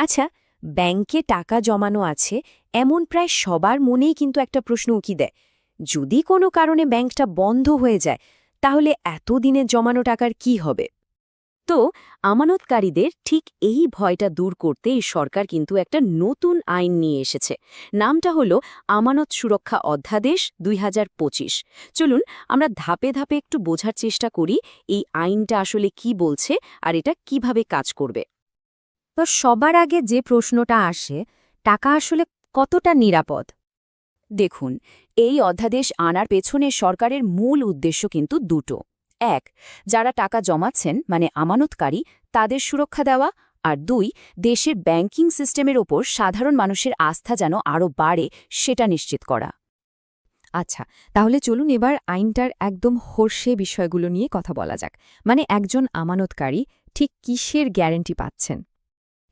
আচ্ছা ব্যাংকে টাকা জমানো আছে, এমন প্রায় সবার মনেই কিন্তু একটা প্রশ্ন উকি দেয়। যদি কোনো কারণে ব্যাংকটা বন্ধ হয়ে যায়, তাহলে এতদিনের জমানো টাকার কি হবে? তো, আমানতকারীদের ঠিক এই ভয়টা দূর করতে সরকার কিন্তু একটা নতুন আইন নিয়ে এসেছে। নামটা হলো আমানত সুরক্ষা অধ্যাদেশ দুই হাজার পঁচিশ। চলুন, আমরা ধাপে ধাপে একটু বোঝার চেষ্টা করি, এই আইনটা আসলে কি বলছে আর এটা কীভাবে কাজ করবে। তো সবার আগে যে প্রশ্নটা আসে, টাকা আসলে কতটা নিরাপদ? দেখুন, এই অধ্যাদেশ আনার পেছনে সরকারের মূল উদ্দেশ্য কিন্তু দুটো। এক, যারা টাকা জমাচ্ছেন মানে আমানতকারী, তাদের সুরক্ষা দেওয়া। আর দুই, দেশের ব্যাংকিং সিস্টেমের ওপর সাধারণ মানুষের আস্থা যেন আরও বাড়ে, সেটা নিশ্চিত করা। আচ্ছা তাহলে চলুন এবার আইনটার একদম হর্ষে বিষয়গুলো নিয়ে কথা বলা যাক। মানে একজন আমানতকারী ঠিক কিসের গ্যারেন্টি পাচ্ছেন?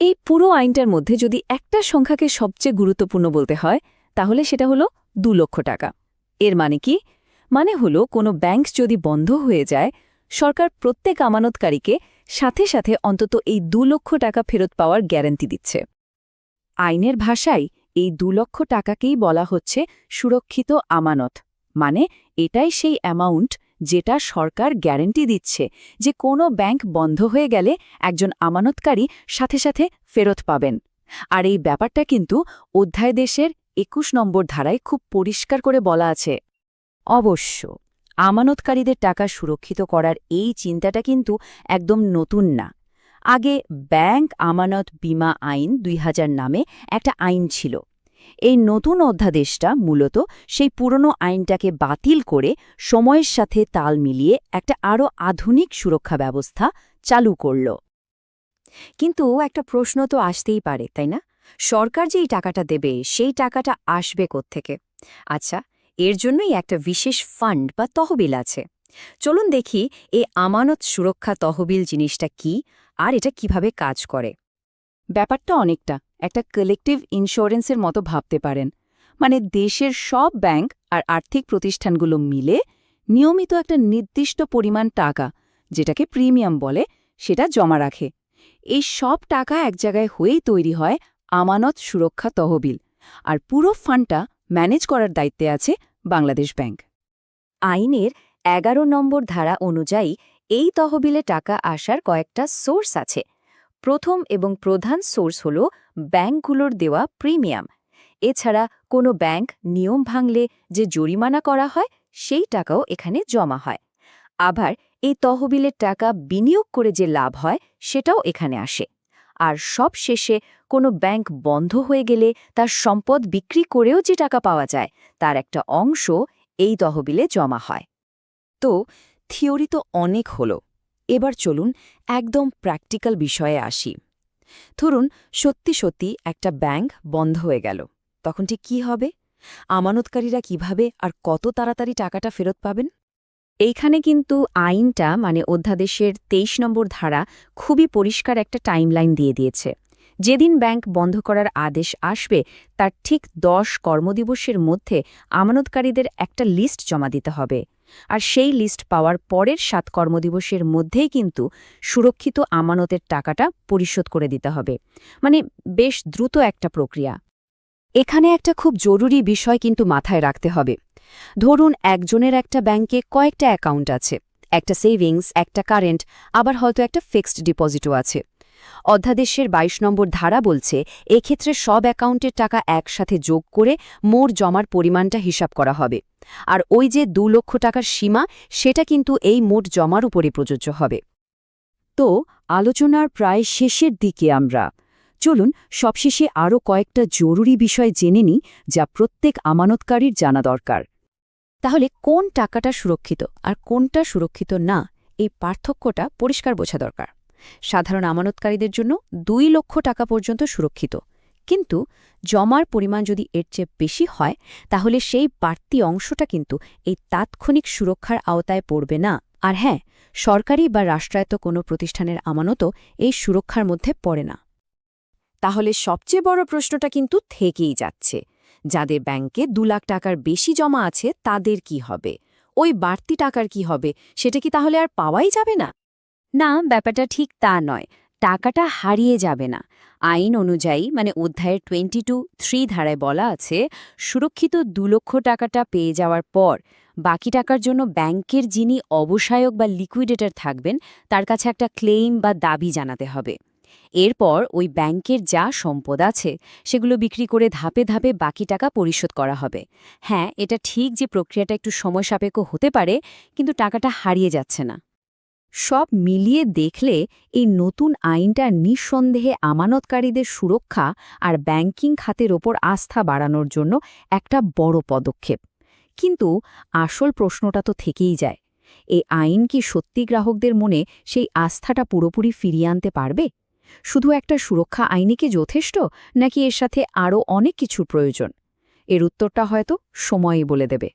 এই পুরো আইনটার মধ্যে যদি একটা সংখ্যাকে সবচেয়ে গুরুত্বপূর্ণ বলতে হয়, তাহলে সেটা হলো দু লক্ষ টাকা। এর মানে কি? মানে হলো কোনো ব্যাংক যদি বন্ধ হয়ে যায়, সরকার প্রত্যেক আমানতকারীকে সাথে সাথে অন্তত এই দু লক্ষ টাকা ফেরত পাওয়ার গ্যারান্টি দিচ্ছে। আইনের ভাষায় এই দু লক্ষ টাকাকেই বলা হচ্ছে সুরক্ষিত আমানত। মানে এটাই সেই অ্যামাউন্ট যেটা সরকার গ্যারান্টি দিচ্ছে যে কোনো ব্যাংক বন্ধ হয়ে গেলে একজন আমানতকারী সাথে সাথে ফেরত পাবেন। আর এই ব্যাপারটা কিন্তু অধ্যায় দেশের একুশ নম্বর ধারায় খুব পরিষ্কার করে বলা আছে। অবশ্য আমানতকারীদের টাকা সুরক্ষিত করার এই চিন্তাটা কিন্তু একদম নতুন না। আগে ব্যাংক আমানত বীমা আইন দুই হাজার নামে একটা আইন ছিল। এই নতুন অধ্যাদেশটা মূলত সেই পুরনো আইনটাকে বাতিল করে সময়ের সাথে তাল মিলিয়ে একটা আরও আধুনিক সুরক্ষা ব্যবস্থা চালু করল। কিন্তু একটা প্রশ্ন তো আসতেই পারে, তাই না? সরকার যেই টাকাটা দেবে, সেই টাকাটা আসবে কোত্থেকে? আচ্ছা এর জন্যই একটা বিশেষ ফান্ড বা তহবিল আছে। চলুন দেখি এই আমানত সুরক্ষা তহবিল জিনিসটা কি আর এটা কীভাবে কাজ করে। ব্যাপারটা অনেকটা। একটা কালেকটিভ ইন্স্যুরেন্সের মতো ভাবতে পারেন। মানে দেশের সব ব্যাংক আর আর্থিক প্রতিষ্ঠানগুলো মিলে নিয়মিত একটা নির্দিষ্ট পরিমাণ টাকা, যেটাকে প্রিমিয়াম বলে, সেটা জমা রাখে। এই সব টাকা এক জায়গায় হয়েই তৈরি হয় আমানত সুরক্ষা তহবিল। আর পুরো ফান্ডটা ম্যানেজ করার দায়িত্বে আছে বাংলাদেশ ব্যাংক। আইনের এগারো নম্বর ধারা অনুযায়ী এই তহবিলে টাকা আসার কয়েকটা সোর্স আছে। প্রথম এবং প্রধান সোর্স হল ব্যাংকগুলোর দেওয়া প্রিমিয়াম। এছাড়া কোনো ব্যাংক নিয়ম ভাঙলে যে জরিমানা করা হয়, সেই টাকাও এখানে জমা হয়। আবার এই তহবিলের টাকা বিনিয়োগ করে যে লাভ হয়, সেটাও এখানে আসে। আর সব শেষে কোনো ব্যাংক বন্ধ হয়ে গেলে তার সম্পদ বিক্রি করেও যে টাকা পাওয়া যায়, তার একটা অংশ এই তহবিলে জমা হয়। তো, থিওরি তো অনেক হলো। এবার চলুন একদম প্র্যাকটিক্যাল বিষয়ে আসি। ধরুন, সত্যি সত্যি একটা ব্যাংক বন্ধ হয়ে গেল। তখন ঠিক কী হবে? আমানতকারীরা কীভাবে আর কত তাড়াতাড়ি টাকাটা ফেরত পাবেন? এইখানে কিন্তু আইনটা মানে অধ্যাদেশের তেইশ নম্বর ধারা, খুবই পরিষ্কার একটা টাইমলাইন দিয়ে দিয়েছে। যেদিন ব্যাংক বন্ধ করার আদেশ আসবে, তার ঠিক দশ কর্মদিবসের মধ্যে আমানতকারীদের একটা লিস্ট জমা দিতে হবে। আর সেই লিস্ট পাওয়ার পরের সাত কর্মদিবসের মধ্যেই কিন্তু সুরক্ষিত আমানতের টাকাটা পরিশোধ করে দিতে হবে। মানে বেশ দ্রুত একটা প্রক্রিয়া। এখানে একটা খুব জরুরি বিষয় কিন্তু মাথায় রাখতে হবে। ধরুন একজনের একটা ব্যাংকে কয়েকটা অ্যাকাউন্ট আছে, একটা সেভিংস একটা কারেন্ট আবার হয়তো একটা ফিক্সড ডিপোজিটও আছে। অধ্যাদেশের ২২ নম্বর ধারা বলছে, এক্ষেত্রে সব অ্যাকাউন্টের টাকা একসাথে যোগ করে মোট জমার পরিমাণটা হিসাব করা হবে। আর ওই যে দু লক্ষ টাকার সীমা, সেটা কিন্তু এই মোট জমার উপরে প্রযোজ্য হবে। তো আলোচনার প্রায় শেষের দিকে আমরা। চলুন, সবশেষে আরও কয়েকটা জরুরি বিষয় জেনে নিই, যা প্রত্যেক আমানতকারীর জানা দরকার। তাহলে কোন টাকাটা সুরক্ষিত আর কোনটা সুরক্ষিত না, এই পার্থক্যটা পরিষ্কার বোঝা দরকার। সাধারণ আমানতকারীদের জন্য দুই লক্ষ টাকা পর্যন্ত সুরক্ষিত। কিন্তু জমার পরিমাণ যদি এর চেয়ে বেশি হয়, তাহলে সেই বাড়তি অংশটা কিন্তু এই তাৎক্ষণিক সুরক্ষার আওতায় পড়বে না। আর হ্যাঁ সরকারি বা রাষ্ট্রায়ত্ত কোনো প্রতিষ্ঠানের আমানতও এই সুরক্ষার মধ্যে পড়ে না। তাহলে সবচেয়ে বড় প্রশ্নটা কিন্তু থেকেই যাচ্ছে। যাদের ব্যাংকে দু লাখ টাকার বেশি জমা আছে, তাদের কি হবে? ওই বাড়তি টাকার কি হবে? সেটা কি তাহলে আর পাওয়াই যাবে না? না, ব্যাপারটা ঠিক তা নয়। টাকাটা হারিয়ে যাবে না। আইন অনুযায়ী মানে অধ্যায়ের টোয়েন্টি টু থ্রি ধারায় বলা আছে, সুরক্ষিত দু লক্ষ টাকাটা পেয়ে যাওয়ার পর, বাকি টাকার জন্য ব্যাংকের যিনি অবসায়ক বা লিকুইডেটর থাকবেন, তার কাছে একটা ক্লেইম বা দাবি জানাতে হবে। এরপর ওই ব্যাংকের যা সম্পদ আছে, সেগুলো বিক্রি করে ধাপে ধাপে বাকি টাকা পরিশোধ করা হবে। হ্যাঁ এটা ঠিক যে প্রক্রিয়াটা একটু সময় সাপেক্ষ হতে পারে, কিন্তু টাকাটা হারিয়ে যাচ্ছে না। সব মিলিয়ে দেখলে এই নতুন আইনটা নিঃসন্দেহে আমানতকারীদের সুরক্ষা আর ব্যাংকিং খাতের ওপর আস্থা বাড়ানোর জন্য একটা বড় পদক্ষেপ। কিন্তু আসল প্রশ্নটা তো থেকেই যায়। এই আইন কি সত্যি গ্রাহকদের মনে সেই আস্থাটা পুরোপুরি ফিরিয়ে আনতে পারবে? শুধু একটা সুরক্ষা আইনই কি যথেষ্ট, নাকি এর সাথে আরও অনেক কিছুর প্রয়োজন? এর উত্তরটা হয়তো সময়ই বলে দেবে।